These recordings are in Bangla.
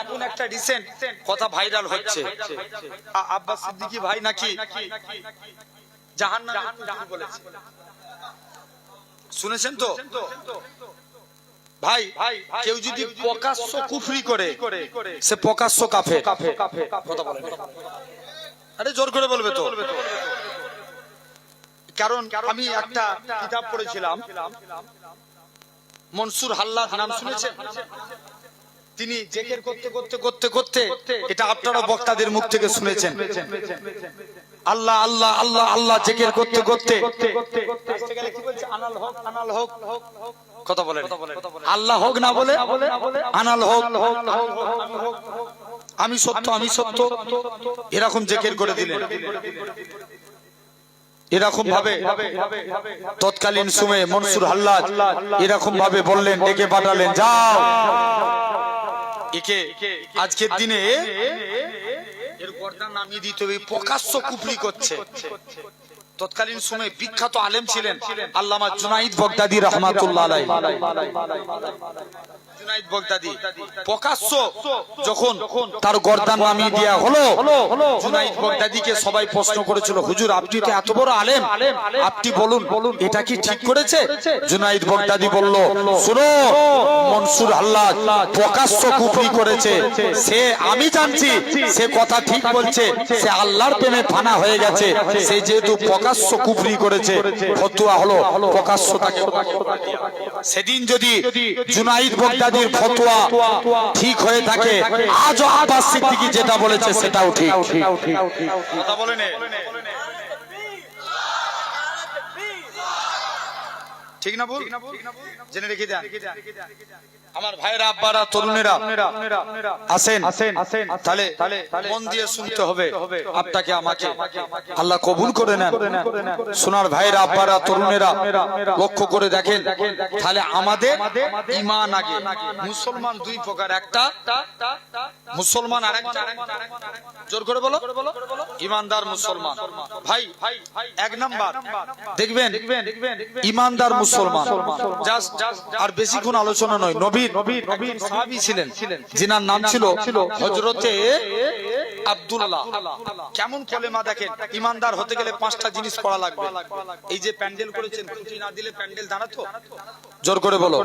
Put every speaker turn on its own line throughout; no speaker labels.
এখন একটা রিসেন্ট কথা ভাইরাল হচ্ছে। আব্বাস সিদ্দিকী ভাই নাকি কুফরি বলেছে। শুনেছেন তো? ভাই, কেউ যদি প্রকাশ্য কুফরি করে, সে প্রকাশ্য কাফে কথা বলেন। আরে, জোর করে বলবে তো। কারণ আমি একটা কিতাব পড়েছিলাম, মনসুর হাল্লাদ নাম শুনেছেন? তিনি জেকের করতে করতে করতে করতে এটা আপনারা বক্তাদের মুখ থেকে শুনেছেন। আল্লাহ আল্লাহ আল্লাহ আল্লাহ জেকের করতে করতে কথা বলেন। আল্লাহ হোক না বলে আনাল হোক। আমি সত্য আমি সত্য। এরকম জেকের করে দিলেন। এরকম ভাবে তৎকালীন সময়ে মনসুর হাল্লাদ এরকম ভাবে বললেন ডেকে পাঠালেন যাও। একে আজকের দিনে এর গর্দান নামিয়ে দিতে হবে প্রকাশ্য কুপলি করছে। তৎকালীন সময়ে বিখ্যাত আলেম ছিলেন আল্লামা জুনাইদ বগদাদি রহমাতুল্লাহ জুনাইদ বগদাদি। প্রকাশ্য যখন তার গর্দান নামিয়ে দেওয়া হলো জুনাইদ বগদাদিকে সবাই প্রশ্ন করেছিল হুজুর আপনি তো এত বড় আলেম? আপনি বলুন এটা কি ঠিক করেছে? জুনাইদ বগদাদি বলল শুনো মনসুর আল্লাহ প্রকাশ্য কুফরি করেছে। সে আমি জানছি সে কথা ঠিক বলছে সে আল্লাহর প্রেমে ফানা হয়ে গেছে। সে যেহেতু প্রকাশ্য কুফরি করেছে, ফতুয়া হলো প্রকাশ্য তাকে সেদিন যদি জুনাইদ বগদাদির ফতোয়া ঠিক হয়ে থাকে, আজও আব্বাস সিদ্দিকী যেটা বলেছে সেটাও ঠিক। কথা বলেন ঠিক না বল জেনে রেখে দেন। আমার ভাইরা আব্বারা তরুণেরা আসেন তাহলে মন দিয়ে শুনতে হবে আপনাকে আমাকে আল্লাহ কবুল করে নেন সোনার ভাইরা আব্বারা তরুণেরা লক্ষ্য করে দেখেন তাহলে আমাদের ইমান আগে মুসলমান দুই প্রকার একটা মুসলমান আর একটা জোর করে বলো ইমানদার মুসলমান। ভাই এক নাম্বার। দেখবেন ইমানদার মুসলমান। আর আর বেশিক্ষণ আলোচনা নয় নবীর সাহাবী ছিলেন। যিনার নাম ছিল হজরতে আব্দুল্লাহ, কেমন কলেমা দেখেন? ইমানদার হতে গেলে পাঁচটা জিনিস পড়া লাগবে। এই যে প্যান্ডেল করেছেন খুঁটি না দিলে প্যান্ডেল দাঁড়াতো জোর করে বলো।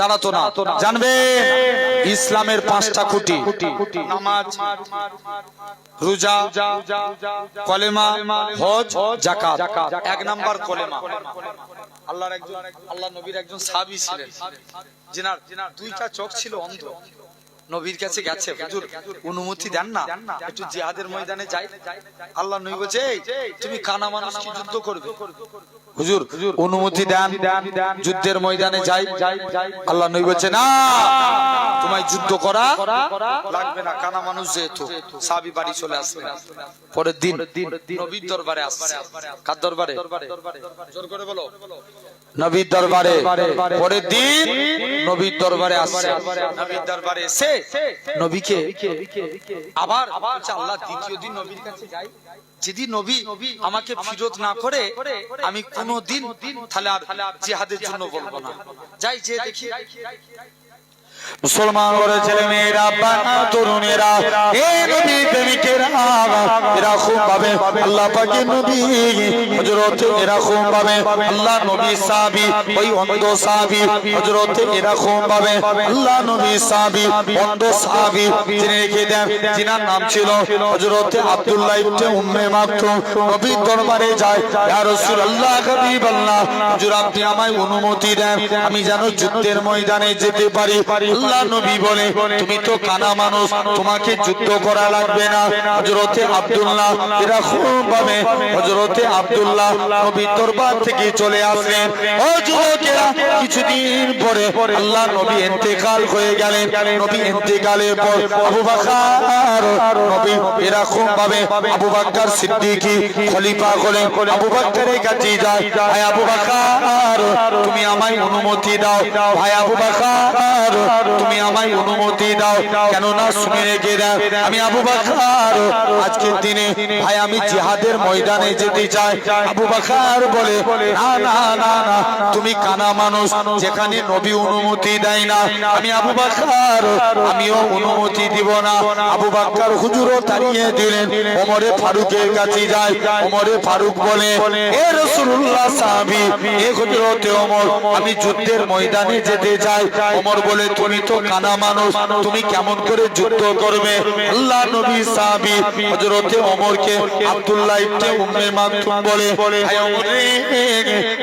দাঁড়াতো না। জানবে ইসলামের পাঁচটা খুঁটি। নামাজ, রোজা, কলেমা, হজ জাকাত এক নাম্বার কলেমা। আল্লাহর একজন আল্লাহ নবীর একজন সাহাবী ছিলেন। যিনার দুইটা চোখ ছিল অন্ধ। নবীর কাছে গেছে। হুজুর অনুমতি দেন না। একটু জিহাদের ময়দানে যাই। আল্লাহ নবী বলছে তুমি কানা মানুষ কি যুদ্ধ করবে? হুজুর অনুমতি দেন। যুদ্ধের ময়দানে যাই। আল্লাহ নবী বলছে না তোমায় যুদ্ধ করা লাগবে না। কানা মানুষ যেহেতু সাবি বাড়ি চলে আসবে। পরের দিন নবীর দরবারে আসছে। কার দরবারে? জোর করে বলো। নবীর দরবারে। পরের দিন নবীর দরবারে আসছে। নবীর দরবারে এসে নবীকে আবার আল্লাহ দ্বিতীয় দিন নবীর কাছে যাই। যদি নবী আমাকে ফিরত না করে আমি কোনো দিন তাহলে আর জিহাদের জন্য বলব না। যাই যে দেখি। মুসলমান ওরা ছেলে মেয়েরা বানা তরুণেরা, এ নবী প্রেমিকেরা এরকম ভাবে আল্লাহ পাকের নবী, হযরত এরকম ভাবে আল্লাহ নবী সাহাবী, ওই অন্ধ সাহাবী, হযরত এরকম ভাবে আল্লাহ নবী সাহাবী, অন্ধ সাহাবী, যিনি রেখে দেন, যিনার নাম ছিল হযরত আব্দুল্লাহ ইবনে উম্মে মাকতুম। নবীর দরবারে যায়, ইয়া রাসূলুল্লাহ, হাবিবাল্লাহ, হুজুর আপনি আমায় অনুমতি দেন, আমি যেন যুদ্ধের ময়দানে যেতে পারি। আল্লাহ নবী বলে, তুমি তো কানা মানুষ, তোমাকে যুদ্ধ করা লাগবে না। হযরতে আব্দুল্লাহ এরকম ভাবে, হযরতে আব্দুল্লাহ নবী দরবার থেকে চলে আসলেন। ও যুবকেরা, কিছুদিন পরে আল্লাহ নবী ইন্তেকাল হয়ে গেলেন। নবী ইন্তেকালের পর আবু বকর, নবী এরকম ভাবে, আবু বকর সিদ্দিকী খলিফা হলেন। আবু বকরের কাছে যায়, ভাই আবু বকর, তুমি আমায় অনুমতি দাও। ভাই আবু বকর তুমি আমায় অনুমতি দাও। কেননা শুনে রেখে দাও আমি আবু বাকার আজকের দিনে ভাই, আমি জিহাদের ময়দানে যেতে চাই। আবু বাকার বলে, না না না না, তুমি কানা মানুষ, যেখানে নবী অনুমতি দেয় না। আমি আবু বাকার আমিও অনুমতি দিব না। আবু বাক্কার হুজুরও তাড়িয়ে দিলেন। ওমরে ফারুকের কাছে যায়। ওমরে ফারুক বলে, এ রাসূলুল্লাহ সাহাবী, এ হুজুরতে ওমর, আমি যুদ্ধের ময়দানে যেতে চাই। ওমর বলে, তুমি তো কানা মানুষ, তুমি কেমন করে যুদ্ধ করবে? আল্লাহ নবী সাহাবী হযরতে ওমরকে আব্দুল্লাহ ইবনে উম্মে মাকতুম বলে, "হায় ওমর,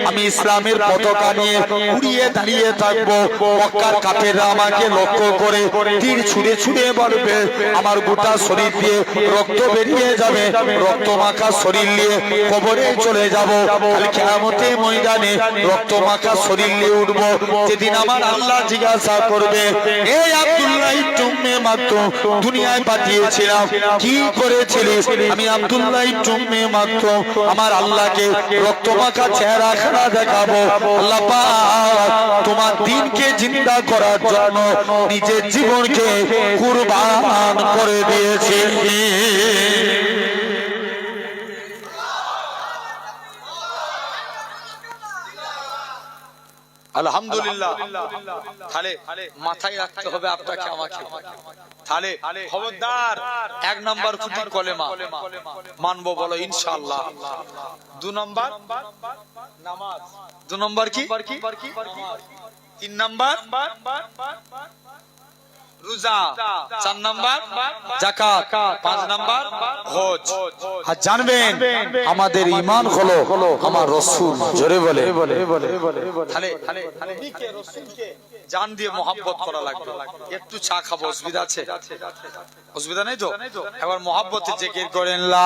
আমি ইসলামের পতাকা নিয়ে উড়িয়ে দাঁড়িয়ে থাকব। মক্কার কাফেররা আমাকে লক্ষ্য করে তীর ছুঁড়ে ছুঁড়ে বলবে আমার গোটা শরীর দিয়ে রক্ত বেরিয়ে যাবে। রক্ত মাখা শরীর নিয়ে কবরে চলে যাব। কাল কিয়ামতে ময়দানে রক্ত মাখা শরীর নিয়ে উঠবো। যেদিন আমার আল্লাহ জিজ্ঞাসা করবে এই আব্দুল্লাহ চুম্মে মাত্র দুনিয়ায় পাঠিয়েছিলাম। কি করেছিলিস আমি আব্দুল্লাহ চুম্মে মাত্র আমার আল্লাহকে রক্ত মাখা চেহারা দেখাবো। তোমার দিনকে জিন্দা করার জন্য নিজের জীবনকে কুরবান করে দিয়েছে। আলহামদুলিল্লাহ। তাহলে মাথায় রাখতে হবে আপনাকে আমাকে। তাহলে খবরদার এক নম্বর খুঁটি কলেমা। মানবো বলো ইনশাআল্লাহ। দু নম্বর? নামাজ। দু নম্বর কি? তিন নাম্বার? আমাদের ইমান হলো আমার রসুল, জোরে বলে। জান দিয়ে মহাব্বত করা লাগবে। একটু চা খাব, অসুবিধা আছে? অসুবিধা নেই তো? এবার মহাব্বতে জেকের করেন, লা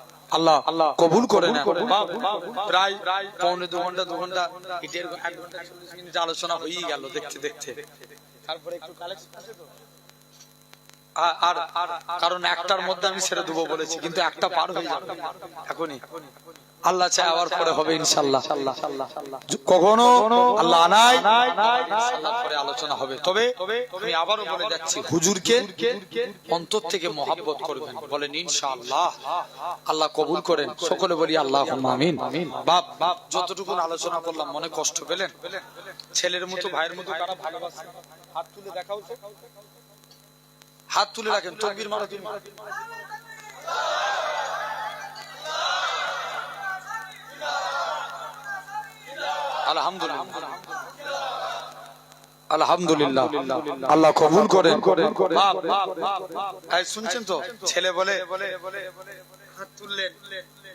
আল্লাহ আল্লাহ কবুল করে বাপ, প্রায় পৌনে দু ঘণ্টা দু ঘণ্টা এই এক ঘণ্টা চল্লিশ মিনিট আলোচনা হয়েই গেল দেখতে দেখতে। তারপরে একটু কালেকশন আছে তো? আর আর কারণ একটার মধ্যে আমি ছেড়ে দেবো বলেছি কিন্তু একটা পার হয়ে যাবে। এখনই। আল্লাহ চাই আবার পরে হবে ইনশাল্লাহ কখনো আল্লাহ নাই পরে আলোচনা হবে। তবে আমি আবারও বলে যাচ্ছি হুজুরকে অন্তর থেকে মহাব্বত করবেন। বলেন ইনশাআল্লাহ। আল্লাহ কবুল করেন। সকলে বলি আল্লাহ আমিন। বাপ বাপ যতটুকু আলোচনা করলাম মনে কষ্ট পেলেন? ছেলের মতো ভাইয়ের মতো কারা ভালোবাসে? হাত তুলে দেখাও হাত তুলে রাখেন তকবির মারো তুমি আলহামদুলিল্লাহ। আলহামদুলিল্লাহ। আল্লাহ কবুল করেন। বাপ, বাপ, বাপ, বাপ। এই শুনছেন তো? ছেলে বলে হাত তুললেন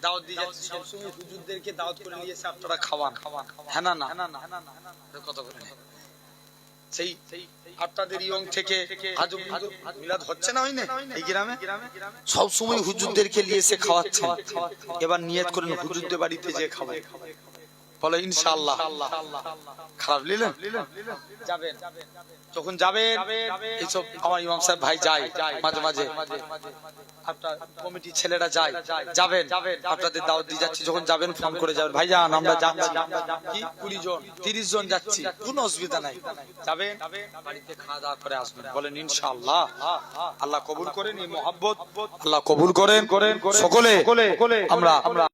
দাওয়াত দিয়ে যাচ্ছে। সবসময় হুজুরদেরকে দাওয়াত করে নিয়ে এসে আপনারা খাওয়ান। হ্যাঁ না না। কথা বলেন। সেই আপনাদের ইয়ং থেকে আজ মিলাদ হচ্ছে না হয়নি এই গ্রামে? সব সময় হুজুরদেরকে নিয়ে এসে খাওয়াচ্ছেন। এবার নিয়ত করেন হুজুরদের বাড়িতে যে খাবে বলো ইনশাআল্লাহ। খারাপ নিলেন? যাবেন। যখন যাবেন এইসব আমার ইমাম সাহেব ভাই যায় মাঝে মাঝে। আপনার কমিটি ছেলেরা যায় যাবেন। আপনাদের দাওয়াত দিয়ে যাচ্ছি যখন যাবেন ফোন করে যাবেন। ভাই যান আমরা যাচ্ছি। কি? কুড়ি জন তিরিশ জন যাচ্ছি। কোনো অসুবিধা নাই। যাবেন? বাড়িতে খাওয়া দাওয়া করে আসবেন। বলেন ইনশাআল্লাহ। আল্লাহ কবুল করেন এই মহাব্বত। আল্লাহ কবুল করেন। সকলে আমরা আমরা